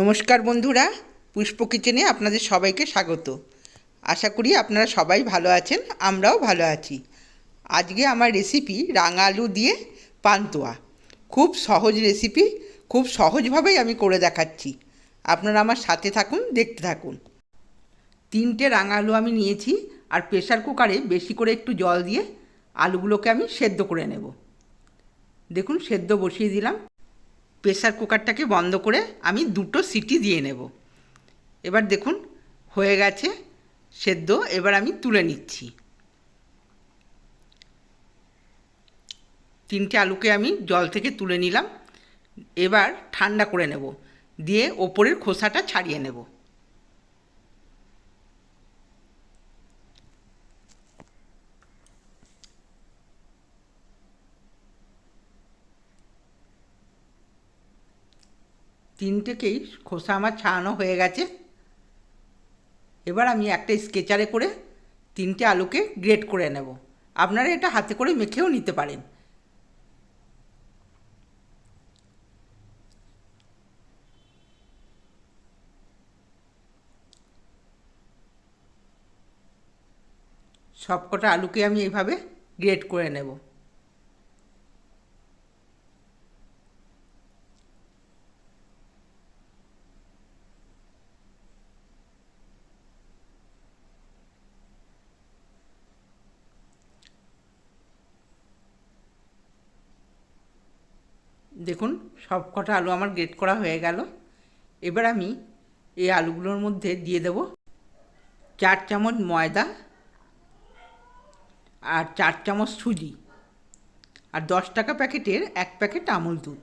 নমস্কার বন্ধুরা, পুষ্প কিচেনে আপনাদের সবাইকে স্বাগত। আশা করি আপনারা সবাই ভালো আছেন, আমরাও ভালো আছি। আজকে আমার রেসিপি রাঙা আলু দিয়ে পান্তুয়া। খুব সহজ রেসিপি খুব সহজভাবেই আমি করে দেখাচ্ছি। আপনারা আমার সাথে থাকুন, দেখতে থাকুন। তিনটে রাঙা আলু আমি নিয়েছি, আর প্রেশার কুকারে বেশি করে একটু জল দিয়ে আলুগুলোকে আমি সেদ্ধ করে নেব। দেখুন, সেদ্ধ বসিয়ে দিলাম। প্রেসার কুকারটাকে বন্ধ করে আমি দুটো সিটি দিয়ে নেব। এবার দেখুন, হয়ে গেছে, সেদ্ধ, এবার আমি তুলে নিচ্ছি। তিনটে আলুকে আমি জল থেকে তুলে নিলাম, এবার ঠান্ডা করে নেব, দিয়ে ওপরের খোসাটা ছাড়িয়ে নেব। তিনটেকেই খোসা আমার ছাড়ানো হয়ে গেছে। এবার আমি একটা স্কেচারে করে তিনটে আলুকে গ্রেট করে নেব। আপনারা এটা হাতে করে মেখেও নিতে পারেন। সবকটা আলুকে আমি এইভাবে গ্রেট করে নেব। দেখুন সব কটা আলু আমার গ্রেট করা হয়ে গেল। এবার আমি এই আলুগুলোর মধ্যে দিয়ে দেব চার চামচ ময়দা আর চার চামচ সুজি আর দশ টাকা প্যাকেটের এক প্যাকেট আমুল দুধ।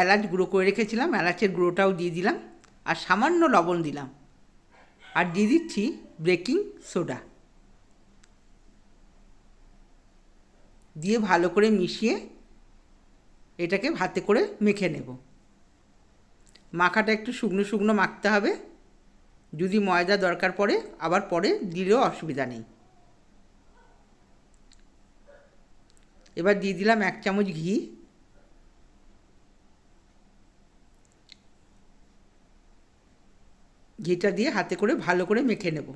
এলাচ গুঁড়ো করে রেখেছিলাম, এলাচের গুঁড়োটাও দিয়ে দিলাম আর সামান্য লবণ দিলাম। আর দিয়ে দিচ্ছি বেকিং সোডা দিয়ে ভালো করে মিশিয়ে এটাকে ভাতে করে মেখে নেব। মাখাটা একটু শুকনো শুকনো মাখতে হবে। যদি ময়দা দরকার পড়ে, আবার পরে দিলেও অসুবিধা নেই। এবার দিয়ে দিলাম এক চামচ ঘি। ঘিটা দিয়ে হাতে করে ভালো করে মেখে নেব।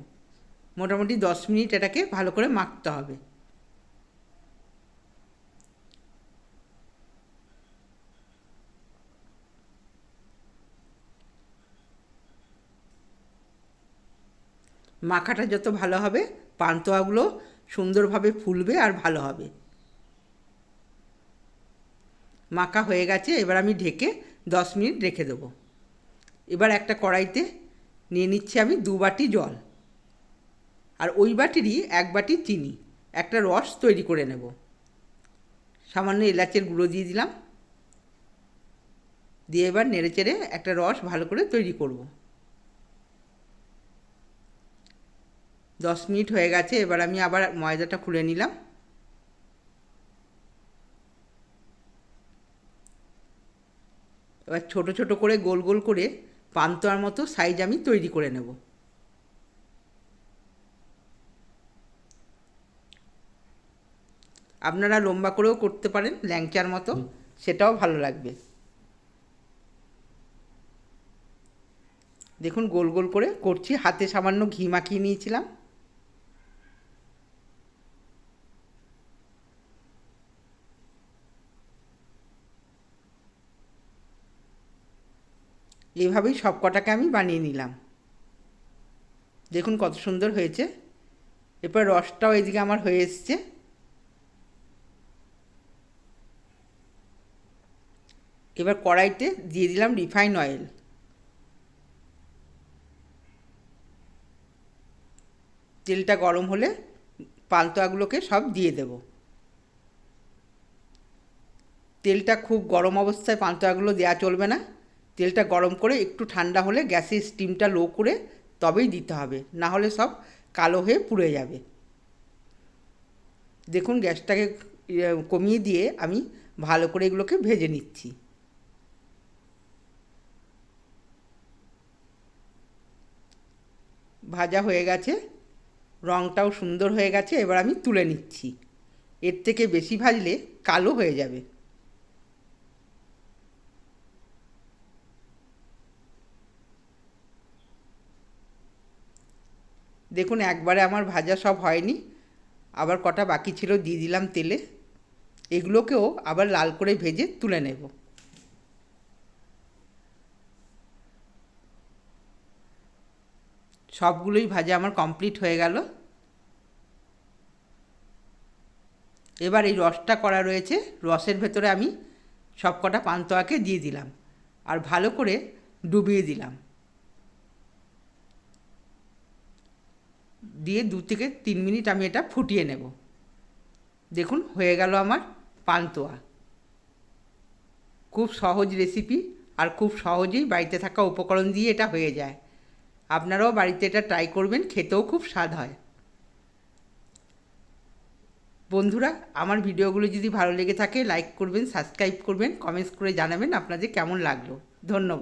মোটামুটি দশ মিনিট এটাকে ভালো করে মাখতে হবে। মাখাটা যত ভালো হবে, পান্তোয়াগুলো সুন্দরভাবে ফুলবে আর ভালো হবে। মাখা হয়ে গেছে, এবার আমি ঢেকে দশ মিনিট রেখে দেবো। এবার একটা কড়াইতে নিয়ে নিচ্ছি আমি দু বাটি জল। আর ওই বাটিরই এক বাটি চিনি, একটা রস তৈরি করে নেব। সামান্য এলাচের গুঁড়ো দিয়ে দিলাম। দিয়ে এবার নেড়ে চেড়ে একটা রস ভালো করে তৈরি করব। দশ মিনিট হয়ে গেছে, এবার আমি আবার ময়দাটা খুলে নিলাম। এবার ছোট ছোট করে গোল গোল করে পান্তোয়ার মতো সাইজ আমি তৈরি করে নেব। আপনারা লম্বা করেও করতে পারেন ল্যাংচার মতো সেটাও ভালো লাগবে। দেখুন গোল গোল করে করছি। হাতে সামান্য ঘি মাখিয়ে নিয়েছিলাম। এইভাবেই সব কটাকে আমি বানিয়ে নিলাম। দেখুন কত সুন্দর হয়েছে। এরপর রসটাও এদিকে আমার হয়ে এসছে। এবার কড়াইতে দিয়ে দিলাম রিফাইন অয়েল। তেলটা গরম হলে পান্তুয়াগুলোকে সব দিয়ে দেব। তেলটা খুব গরম অবস্থায় পান্তুয়াগুলো দেওয়া চলবে না। তেলটা গরম করে একটু ঠান্ডা হলে গ্যাসের স্টিমটা লো করে তবেই দিতে হবে। না হলে সব কালো হয়ে পুড়ে যাবে। দেখুন গ্যাসটাকে কমিয়ে দিয়ে আমি ভালো করে এগুলোকে ভেজে নিচ্ছি। ভাজা হয়ে গেছে। রঙটাও সুন্দর হয়ে গেছে। এবার আমি তুলে নিচ্ছি। এর থেকে বেশি ভাজলে কালো হয়ে যাবে। দেখুন, একবারে আমার ভাজা সব হয়নি। আবার কটা বাকি ছিল, দিয়ে দিলাম তেলে। এগুলোকেও আবার লাল করে ভেজে তুলে নেব। সবগুলোই ভাজা আমার কমপ্লিট হয়ে গেল। এবার এই রসটা করা রয়েছে, রসের ভেতরে আমি সব কটা পান্তোয়াকে দিয়ে দিলাম। আর ভালো করে ডুবিয়ে দিলাম। দিয়ে দু থেকে তিন মিনিট আমি এটা ফুটিয়ে নেব। দেখুন, হয়ে গেল আমার পান্তোয়া। খুব সহজ রেসিপি আর খুব সহজেই বাড়িতে থাকা উপকরণ দিয়ে এটা হয়ে যায়। আপনারাও বাড়িতে এটা ট্রাই করবেন, খেতেও খুব স্বাদ হয়। বন্ধুরা, আমার ভিডিওগুলো যদি ভালো লেগে থাকে লাইক করবেন সাবস্ক্রাইব করবেন কমেন্টস করে জানাবেন আপনাদের কেমন লাগল। ধন্যবাদ।